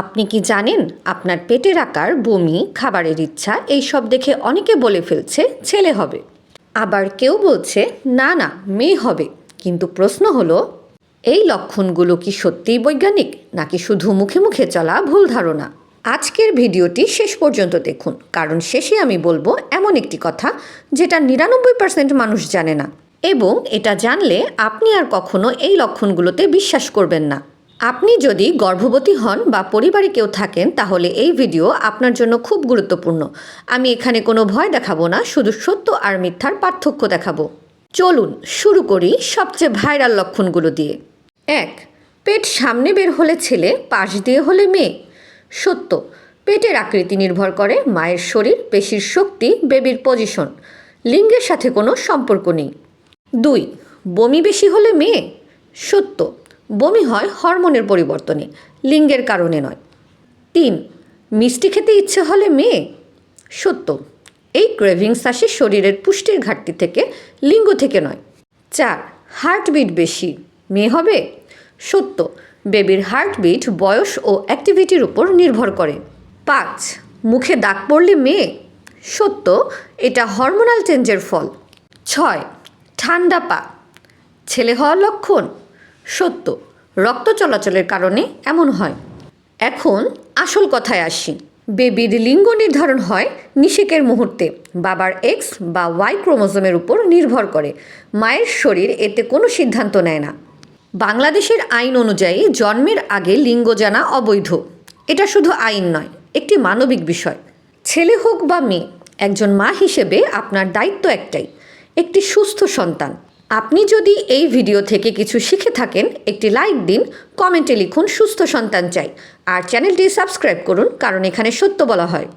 আপনি কি জানেন আপনার পেটের আকার, বমি, খাবারের ইচ্ছা, এই সব দেখে অনেকে বলে ফেলছে ছেলে হবে। আবার কেউ বলছে, না না, মেয়ে হবে। কিন্তু প্রশ্ন হলো, এই লক্ষণগুলো কি সত্যিই বৈজ্ঞানিক, নাকি শুধু মুখে মুখে চলা ভুল ধারণা? আজকের ভিডিওটি শেষ পর্যন্ত দেখুন, কারণ শেষে আমি বলব এমন একটি কথা যেটা নিরানব্বই পার্সেন্ট মানুষ জানে না। এবং এটা জানলে আপনি আর কখনো এই লক্ষণগুলোতে বিশ্বাস করবেন না। আপনি যদি গর্ভবতী হন বা পরিবারে কেউ থাকেন, তাহলে এই ভিডিও আপনার জন্য খুব গুরুত্বপূর্ণ। আমি এখানে কোনো ভয় দেখাবো না, শুধু সত্য আর মিথ্যার পার্থক্য দেখাবো। চলুন শুরু করি সবচেয়ে ভাইরাল লক্ষণগুলো দিয়ে। এক, পেট সামনে বের হলে ছেলে, পাশ দিয়ে হলে মেয়ে। সত্য, পেটের আকৃতি নির্ভর করে মায়ের শরীর, পেশির শক্তি, বেবির পজিশন। লিঙ্গের সাথে কোনো সম্পর্ক নেই। দুই, বমি বেশি হলে মেয়ে। সত্য বমি হয় হরমোনের পরিবর্তনে, লিঙ্গের কারণে নয়। তিন, মিষ্টি খেতে ইচ্ছে হলে মেয়ে। সত্য, এই ক্রেভিংস আসে শরীরের পুষ্টির ঘাটতি থেকে, লিঙ্গ থেকে নয়। চার, হার্টবিট বেশি, মেয়ে হবে? সত্য, বেবির হার্টবিট বয়স ও অ্যাক্টিভিটির উপর নির্ভর করে। পাঁচ, মুখে দাগ পড়লে মেয়ে? সত্য, এটা হরমোনাল চেঞ্জের ফল। ছয়, ঠান্ডা পা, ছেলে হওয়ার লক্ষণ? সত্য। রক্ত চলাচলের কারণে এমন হয়। এখন আসল কথায় আসি। বেবির লিঙ্গ নির্ধারণ হয় নিষেকের মুহূর্তে। বাবার এক্স বা ওয়াই ক্রোমোজোমের উপর নির্ভর করে। মায়ের শরীর এতে কোনো সিদ্ধান্ত নেয় না। বাংলাদেশের আইন অনুযায়ী জন্মের আগে লিঙ্গ জানা অবৈধ। এটা শুধু আইন নয়, একটি মানবিক বিষয়। ছেলে হোক বা মেয়ে, একজন মা হিসেবে আপনার দায়িত্ব একটাই, একটি সুস্থ সন্তান। আপনি যদি এই ভিডিও থেকে কিছু শিখে থাকেন, একটি লাইক দিন, কমেন্টে লিখুন সুস্থ সন্তান চাই। আর চ্যানেলটি সাবস্ক্রাইব করুন, কারণ এখানে সত্য বলা হয়।